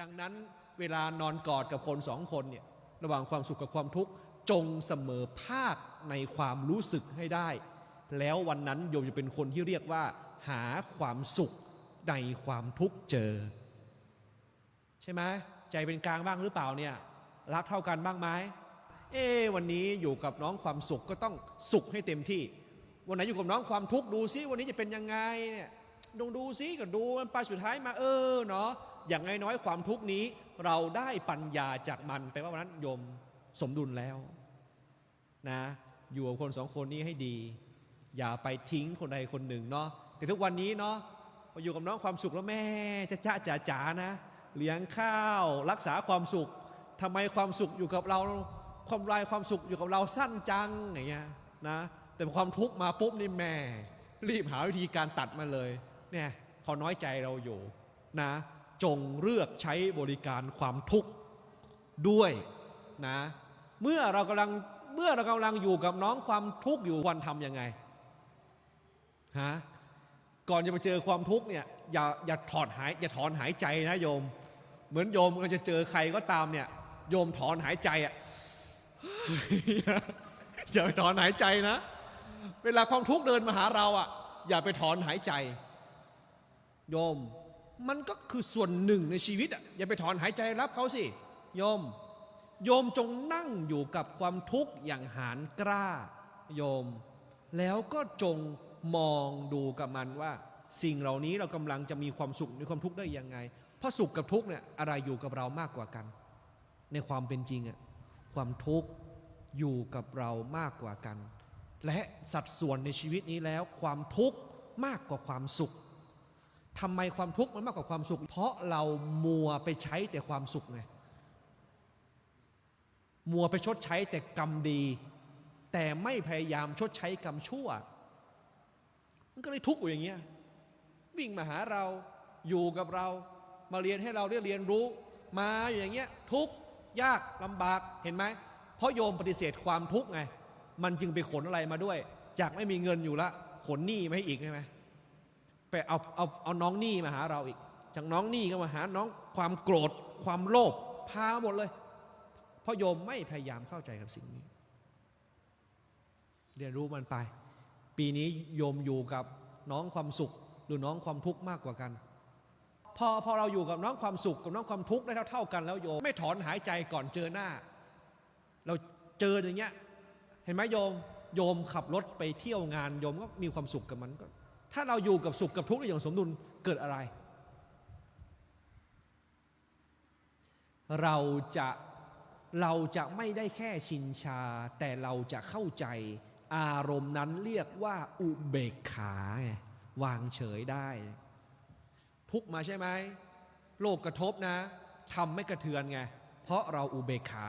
ดังนั้นเวลานอนกอดกับคนสองคนเนี่ยระหว่างความสุขกับความทุกข์จงเสมอภาคในความรู้สึกให้ได้ แล้ววันนั้นโยมจะเป็นคนที่เรียกว่า หาความสุขในความทุกข์เจอ ใช่ไหมใจเป็นกลางบ้างหรือเปล่าเนี่ยรักเท่ากันบ้างไหมเอ๊วันนี้อยู่กับน้องความสุขก็ต้องสุขให้เต็มที่ วันไหนอยู่กับน้องความทุกข์ดูซิวันนี้จะเป็นยังไงเนี่ยลองดูซิก็ดูมันไปสุดท้ายมาเออเนาะ อย่างน้อยๆความทุกนี้เราได้ปัญญาจากมันแปลว่าวันนั้นโยมสมดุลแล้วนะอยู่กับคนสองคนนี้ให้ดี อย่าไปทิ้งคนใดคนหนึ่งเนาะแต่ทุกวันนี้เนาะพออยู่กับน้องความสุขแล้วแม่จะจ้าจ๋าจ๋านะเลี้ยงข้าวรักษาความสุขทำไมความสุขอยู่กับเรา ความรายความสุขอยู่กับเราสั้นจังอย่างเงี้ยนะแต่ความทุกข์มาปุ๊บนี่แม่รีบหาวิธีการตัดมาเลยเนี่ยเขาน้อยใจเราอยู่นะ จงเลือกใช้บริการความทุกข์ด้วยนะเมื่อเรากำลังเมื่อเรากำลังอยู่กับน้องความทุกข์อยู่วันทำยังไงฮะก่อนจะไปเจอความทุกข์เนี่ยอย่าอย่าถอดหายอย่าถอนหายใจนะโยม เหมือนโยมก็จะเจอใครก็ตามเนี่ยโยมถอนหายใจอะอย่าไปถอนหายใจนะ เวลาความทุกข์เดินมาหาเราอะอย่าไปถอนหายใจ โยม มันก็คือส่วนหนึ่งในชีวิตอะอย่าไปถอนหายใจรับเขาสิโยม โยมจงนั่งอยู่กับความทุกข์อย่างหานกล้า โยม แล้วก็จงมองดูกับมันว่า สิ่งเหล่านี้เรากำลังจะมีความสุขในความทุกข์ได้ยังไงเพราะสุขกับทุกข์เนี่ยอะไรอยู่กับเรามากกว่ากัน ในความเป็นจริงอะความทุกข์อยู่กับเรามากกว่ากัน และสัดส่วนในชีวิตนี้แล้วความทุกข์มากกว่าความสุข ทำไมความทุกข์มันมากกว่าความสุข เพราะเรามัวไปใช้แต่ความสุขไงมัวไปชดใช้แต่กรรมดี แต่ไม่พยายามชดใช้กรรมชั่ว มันก็เลยทุกข์อยู่อย่างเงี้ยวิ่งมาหาเราอยู่กับเรา มาเรียนให้เราได้เรียนรู้ มาอยู่อย่างเงี้ยทุกข์ยากลำบากเห็นไหมเพราะโยมปฏิเสธความทุกข์ไง มันจึงไปขนอะไรมาด้วย จากไม่มีเงินอยู่ละ ขนหนี้มาให้อีกใช่ไหม ไปเอาเอาเอาน้องหนี้มาหาเราอีก จากน้องหนี้ก็มาหาน้องความโกรธ ความโลภพาหมดเลย เพราะโยมไม่พยายามเข้าใจกับสิ่งนี้ เรียนรู้มันไป ปีนี้โยมอยู่กับน้องความสุขหรือน้องความทุกข์มากกว่ากัน พอพอเราอยู่กับน้องความสุขกับน้องความทุกข์ได้เท่าเท่ากันแล้วโยมไม่ถอนหายใจก่อนเจอหน้า เราเจออย่างเงี้ยเห็นไหมโยมโยมขับรถไปเที่ยวงาน โยมก็มีความสุขกับมันก็ ถ้าเราอยู่กับสุขกับทุกข์ได้อย่างสมดุลเกิดอะไร เราจะเราจะไม่ได้แค่ชินชา แต่เราจะเข้าใจอารมณ์นั้นเรียกว่าอุเบกขาไงวางเฉยได้ ทุกมาใช่ไหมโลกกระทบนะทำไม่กระเทือนไงเพราะเราอุเบกขา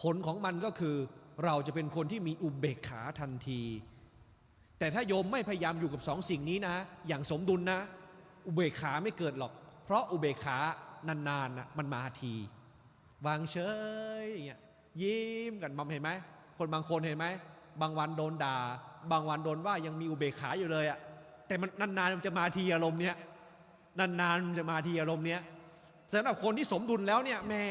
ผลของมันก็คือ เราจะเป็นคนที่มีอุเบกขาทันที แต่ถ้าโยมไม่พยายามอยู่กับสองสิ่งนี้นะ อย่างสมดุลนะ อุเบกขาไม่เกิดหรอก เพราะอุเบกขานานๆนะมันมาที วางเฉยอย่างเงี้ยยิ้มกันมัมเห็นไหมคนบางคนเห็นไหมบางวันโดนด่า บางวันโดนว่ายังมีอุเบกขาอยู่เลยอะแต่มันนานๆมันจะมาทีอารมณ์เนี้ยนานๆมันจะมาทีอารมณ์เนี้ยสำหรับคนที่สมดุลแล้วเนี่ยแม่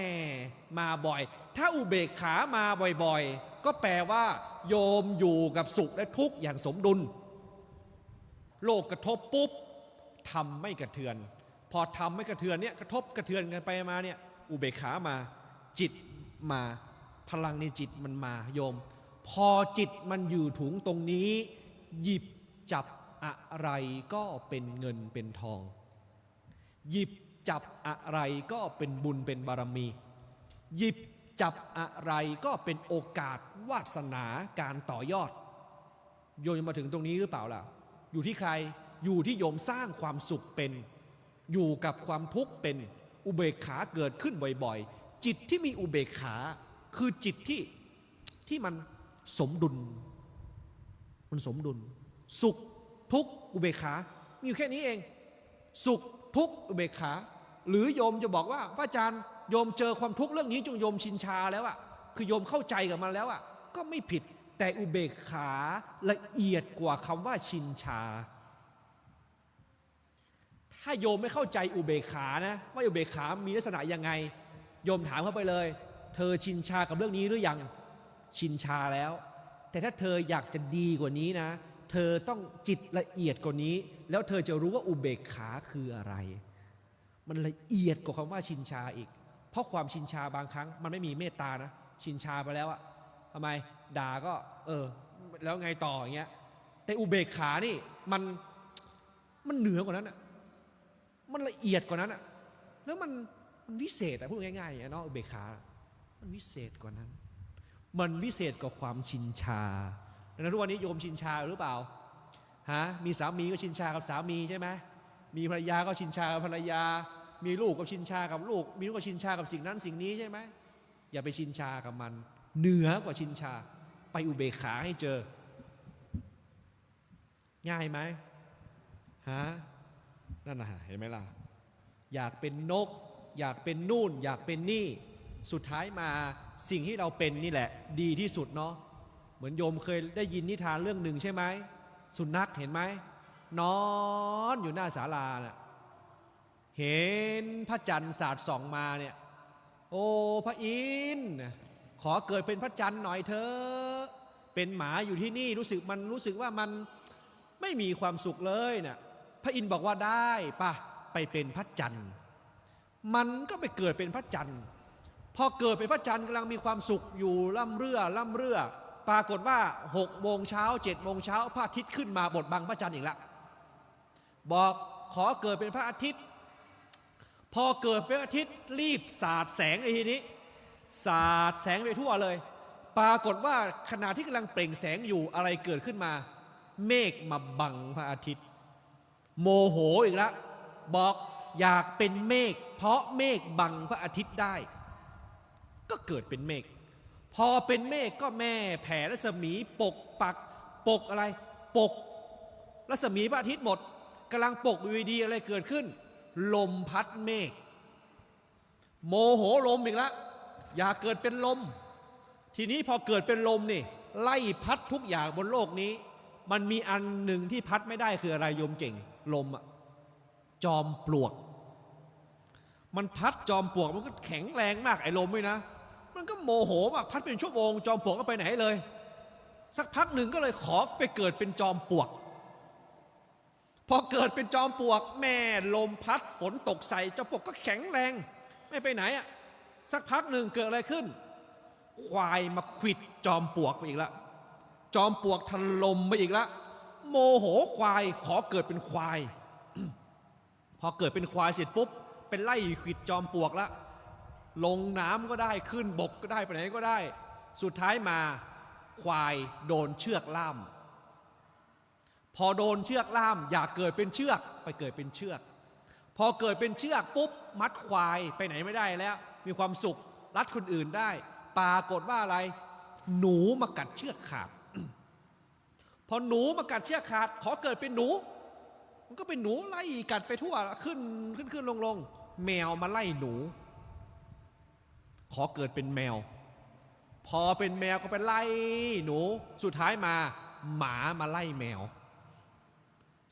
มาบ่อย ถ้าอุเบกขามาบ่อยๆ ก็แปลว่า โยมอยู่กับสุขและทุกข์อย่างสมดุล โลกกระทบปุ๊บทำไม่กระเทือน พอทำไม่กระเทือนเนี่ยกระทบกระเทือนกันไปมาเนี่ยอุเบกขามาจิตมาพลังในจิตมันมาโยม พอจิตมันอยู่ถุงตรงนี้ หยิบจับอะไรก็เป็นเงินเป็นทอง หยิบจับอะไรก็เป็นบุญเป็นบารมี หยิบ จับอะไรก็เป็นโอกาสวาสนาการต่อยอด โยมมาถึงตรงนี้หรือเปล่าล่ะ อยู่ที่ใครอยู่ที่โยมสร้างความสุขเป็น อยู่กับความทุกข์เป็นอุเบกขาเกิดขึ้นบ่อยๆ จิตที่มีอุเบกขาคือจิตที่ที่มันสมดุล มันสมดุล สุขทุกข์อุเบกขา มีอยู่แค่นี้เอง สุขทุกข์อุเบกขา หรือโยมจะบอกว่าพระอาจารย์ โยมเจอความทุกข์เรื่องนี้จงโยมชินชาแล้วอะคือโยมเข้าใจกับมันแล้วอะก็ไม่ผิดแต่อุเบกขาละเอียดกว่าคำว่าชินชา ถ้าโยมไม่เข้าใจอุเบกขานะว่าอุเบกขามีลักษณะยังไง โยมถามเข้าไปเลย เธอชินชากับเรื่องนี้หรือยังชินชาแล้ว แต่ถ้าเธออยากจะดีกว่านี้นะ เธอต้องจิตละเอียดกว่านี้ แล้วเธอจะรู้ว่าอุเบกขาคืออะไร มันละเอียดกว่าคำว่าชินชาอีก เพราะความชินชาบางครั้ง มันไม่มีเมตตานะ ชินชาไปแล้วอะทำไมด่าก็ เออ แล้วไงต่ออย่างเงี้ยแต่อุเบกขานี่มันมันเหนือกว่านั้นอะมันละเอียดกว่านั้นอะแล้วมันมันวิเศษอะพูดง่ายๆอย่างเงี้ยเนาะอุเบกขา มันวิเศษกว่านั้น มันวิเศษกว่าความชินชาดังนั้นทุกวันนี้โยมชินชาหรือเปล่าฮะมีสามีก็ชินชากับสามีใช่ไหมมีภรรยาก็ชินชากับภรรยา มีลูกก็ชินชากับลูก มีลูกก็ชินชากับสิ่งนั้นสิ่งนี้ใช่ไหมอย่าไปชินชากับมัน เหนือกว่าชินชา ไปอุเบกขาให้เจอ ง่ายไหมฮะนั่นนะเห็นไหมล่ะ อยากเป็นนก อยากเป็นนู่น อยากเป็นนี่ สุดท้ายมาสิ่งที่เราเป็นนี่แหละ ดีที่สุดเนาะเหมือนโยมเคยได้ยินนิทานเรื่องหนึ่งใช่ไหมสุนัขเห็นไหมนอนอยู่หน้าศาลาน่ะ เห็นพระจันทร์สาดส่องมาเนี่ย โอ้พระอินทร์ขอเกิดเป็นพระจันทร์หน่อยเถอะเป็นหมาอยู่ที่นี่รู้สึกมันรู้สึกว่ามันไม่มีความสุขเลยน่ะพระอินทร์บอกว่าได้ปะไปเป็นพระจันทร์ มันก็ไปเกิดเป็นพระจันทร์ พอเกิดเป็นพระจันทร์กำลังมีความสุขอยู่ล่ำเรือล่ำเรือปรากฏว่าหกโมงเช้าเจ็ดโมงเช้าพระอาทิตย์ขึ้นมาบดบังพระจันทร์อีกแล้วบอกขอเกิดเป็นพระอาทิตย์ พอเกิดเป็นพระอาทิตย์รีบสาดแสงในทีนี้ สาดแสงไปทั่วเลย ปรากฏว่าขณะที่กำลังเปล่งแสงอยู่อะไรเกิดขึ้นมา เมฆมาบังพระอาทิตย์ โมโหอีกแล้วบอกอยากเป็นเมฆเพราะเมฆบังพระอาทิตย์ได้ ก็เกิดเป็นเมฆพอเป็นเมฆก็แม่แผ่รัศมีปกปัก ปกอะไร ปกรัศมีพระอาทิตย์หมดกำลังปกอยู่ดีอะไรเกิดขึ้น ลมพัดเมฆโมโหลมอีกแล้วอย่าเกิดเป็นลม ทีนี้พอเกิดเป็นลมนี่ ไล่พัดทุกอย่างบนโลกนี้ มันมีอันหนึ่งที่พัดไม่ได้คืออะไรโยมเก่ง ลมอะจอมปลวก มันพัดจอมปลวกมันก็แข็งแรงมากไอ้ลมด้วยนะ มันก็โมโหมากพัดเป็นชั่วโมง จอมปลวกก็ไปไหนเลย สักพักหนึ่งก็เลยขอไปเกิดเป็นจอมปลวก พอเกิดเป็นจอมปลวก แม่ลมพัดฝนตกใส่จอมปลวกก็แข็งแรง ไม่ไปไหนอะสักพักหนึ่งเกิดอะไรขึ้น ควายมาขิดจอมปลวกไปอีกล้วจอมปลวกถล่มไปอีกล้วโมโหควายขอเกิดเป็นควาย พอเกิดเป็นควายเสร็จปุ๊บ เป็นไล่ขิดจอมปลวกล้วลงน้ำก็ได้ขึ้นบกก็ได้ไปไหนก็ได้ สุดท้ายมาควายโดนเชือกล่าม พอโดนเชือกล่ามอยากเกิดเป็นเชือกไปเกิดเป็นเชือก พอเกิดเป็นเชือกปุ๊บมัดควายไปไหนไม่ได้แล้ว มีความสุขรัดคนอื่นได้ ปรากฏว่าอะไร หนูมากัดเชือกขาดพอหนูมากัดเชือกขาด ขอเกิดเป็นหนู มันก็เป็นหนูไล่กัดไปทั่วขึ้นขึ้นขึ้นลงลงแมวมาไล่หนู ขอเกิดเป็นแมว พอเป็นแมวก็ไปไล่หนู สุดท้ายมา หมามาไล่แมว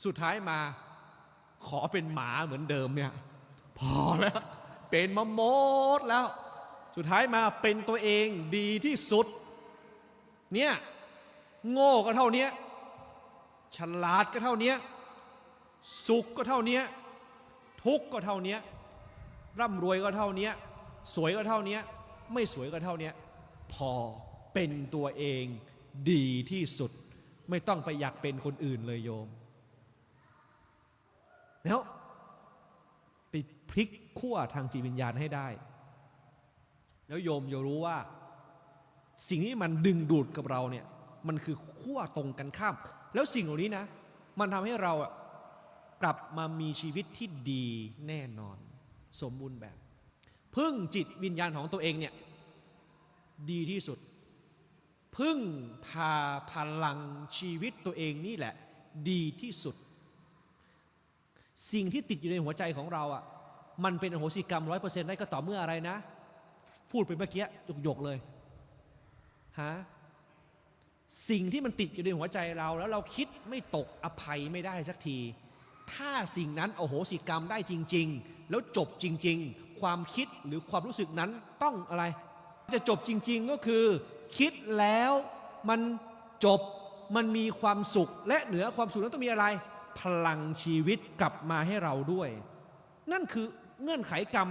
สุดท้ายมาขอเป็นหมาเหมือนเดิมเนี่ยพอแล้ว เป็นมาหมดแล้ว สุดท้ายมาเป็นตัวเองดีที่สุด เนี่ยโง่ก็เท่านี้ฉลาดก็เท่านี้สุขก็เท่านี้ทุกข์ก็เท่านี้ร่ำรวยก็เท่านี้สวยก็เท่านี้ไม่สวยก็เท่านี้พอเป็นตัวเองดีที่สุด ไม่ต้องไปอยากเป็นคนอื่นเลยโยม แล้วไปพลิกขั้วทางจิตวิญญาณให้ได้ แล้วโยมจะรู้ว่า สิ่งที่มันดึงดูดกับเราเนี่ยมันคือขั้วตรงกันข้าม แล้วสิ่งเหล่านี้นะ มันทำให้เรากลับมามีชีวิตที่ดีแน่นอน สมบูรณ์แบบ พึ่งจิตวิญญาณของตัวเองเนี่ยดีที่สุด พึ่งพาพลังชีวิตตัวเองนี่แหละ ดีที่สุด สิ่งที่ติดอยู่ในหัวใจของเราอะมันเป็นอโหสิกรรมร้อยเปอร์เซ็นต์ได้ก็ต่อเมื่ออะไรนะ พูดไปเมื่อกี้หยกๆเลยฮะสิ่งที่มันติดอยู่ในหัวใจเรา แล้วเราคิดไม่ตกอภัยไม่ได้สักที ถ้าสิ่งนั้นโอโหสิกรรมได้จริง ๆ แล้วจบจริง ๆ ความคิดหรือความรู้สึกนั้นต้องอะไร จะจบจริง ๆก็คือ คิดแล้วมันจบมันมีความสุขและเหนือความสุขนั้นต้องมีอะไร พลังชีวิตกลับมาให้เราด้วย นั่นคือเงื่อนไขกรรม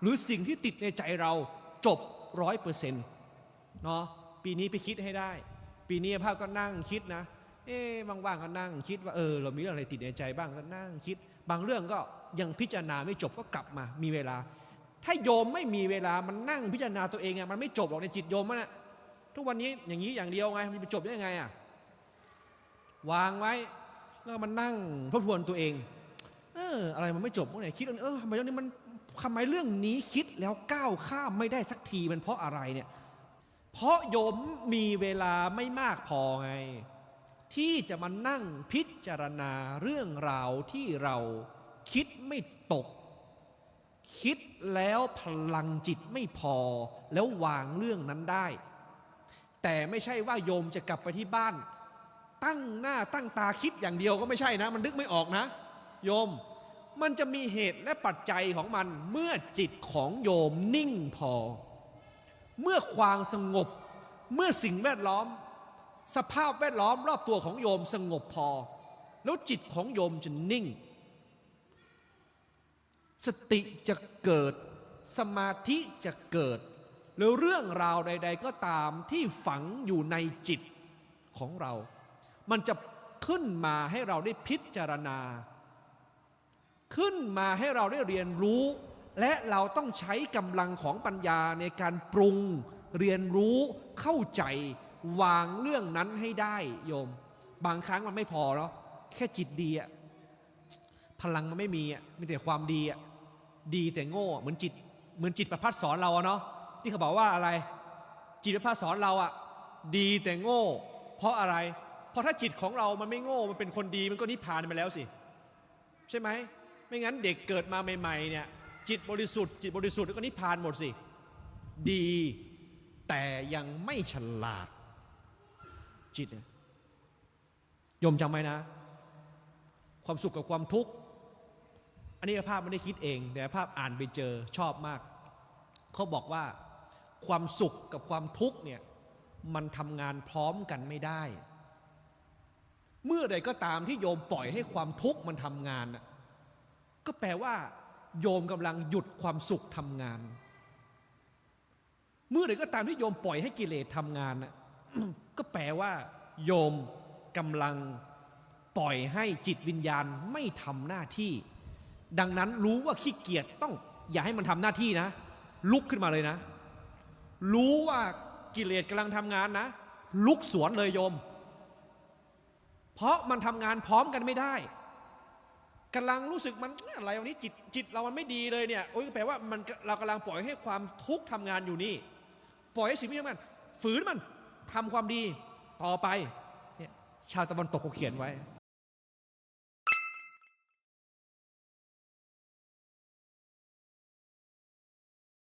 หรือสิ่งที่ติดในใจเราจบร้อยเปอร์เซ็นต์เนาะปีนี้ไปคิดให้ได้ ปีนี้ภาพก็นั่งคิดนะ เอ๊ะว่างๆก็นั่งคิดว่าเออเรามีเรื่องอะไรติดในใจบ้างก็นั่งคิด บางเรื่องก็ยังพิจารณาไม่จบก็กลับมา มีเวลา ถ้าโยมไม่มีเวลามันนั่งพิจารณาตัวเองไงมันไม่จบหรอกในจิตโยมมันนะทุกวันนี้อย่างนี้อย่างเดียวไงมันจะไปจบได้ยังไงอะวางไว้ แล้วมันนั่งทบทวนตัวเอง เออ อะไรมันไม่จบเมื่อไหร่คิดเออทำไมเรื่องนี้มันทำไมเรื่องนี้คิดแล้วก้าวข้ามไม่ได้สักทีมันเพราะอะไรเนี่ย เพราะโยมมีเวลาไม่มากพอไง ที่จะมานั่งพิจารณาเรื่องราวที่เราคิดไม่ตก คิดแล้วพลังจิตไม่พอแล้ววางเรื่องนั้นได้ แต่ไม่ใช่ว่าโยมจะกลับไปที่บ้าน ตั้งหน้าตั้งตาคิดอย่างเดียวก็ไม่ใช่นะ มันนึกไม่ออกนะ โยม มันจะมีเหตุและปัจจัยของมันเมื่อจิตของโยมนิ่งพอ เมื่อความสงบ เมื่อสิ่งแวดล้อม สภาพแวดล้อมรอบตัวของโยมสงบพอ แล้วจิตของโยมจะนิ่ง สติจะเกิดสมาธิจะเกิดหรือเรื่องราวใด ๆ ก็ตามที่ฝังอยู่ในจิตของเรา มันจะขึ้นมาให้เราได้พิจารณา ขึ้นมาให้เราได้เรียนรู้ และเราต้องใช้กำลังของปัญญาในการปรุง เรียนรู้เข้าใจวางเรื่องนั้นให้ได้โยม บางครั้งมันไม่พอแล้วแค่จิตดีอะพลังมันไม่มีอะมีแต่ความดีอะดีแต่โง่เหมือนจิต เหมือนจิตประพัดสอนเราเนาะที่เขาบอกว่าอะไร จิตประพัดสอนเราอะดีแต่โง่ เพราะอะไร ราะถ้าจิตของเรามันไม่โง่มันเป็นคนดีมันก็นิพพานไปแล้วสิ ใช่ไหมไม่งั้นเด็กเกิดมาใหม่ๆเนี่ยจิตบริสุทธิ์จิตบริสุทธิ์ก็นิพพานหมดสิ ดีแต่ยังไม่ฉลาด จิตยโยมจำไว้นะ ความสุขกับความทุกข์ อันนี้ภาพไม่ได้คิดเอง แต่ภาพอ่านไปเจอชอบมาก เขาบอกว่าความสุขกับความทุกข์เนี่ยมันทำงานพร้อมกันไม่ได้ เมื่อใดก็ตามที่โยมปล่อยให้ความทุกข์มันทำงานน่ะก็แปลว่า โยมกำลังหยุดความสุขทำงาน เมื่อใดก็ตามที่โยมปล่อยให้กิเลสทำงานน่ะก็แปลว่า โยมกำลังปล่อยให้จิตวิญญาณไม่ทำหน้าที่ ดังนั้นรู้ว่าขี้เกียจต้อง อย่าให้มันทำหน้าที่นะ ลุกขึ้นมาเลยนะ รู้ว่ากิเลสกำลังทำงานนะ ลุกสวนเลยโยม เพราะมันทำงานพร้อมกันไม่ได้กำลังรู้สึกมันอะไรวันนี้จิตจิตเรามันไม่ดีเลยเนี่ยโอ้ยแปลว่ามันเรากำลังปล่อยให้ความทุกข์ทำงานอยู่นี่ ปล่อยให้สิ่งที่ทำงานฝืนมันทำความดีต่อไปเนี่ยชาวตะวันตกเขาเขียนไว้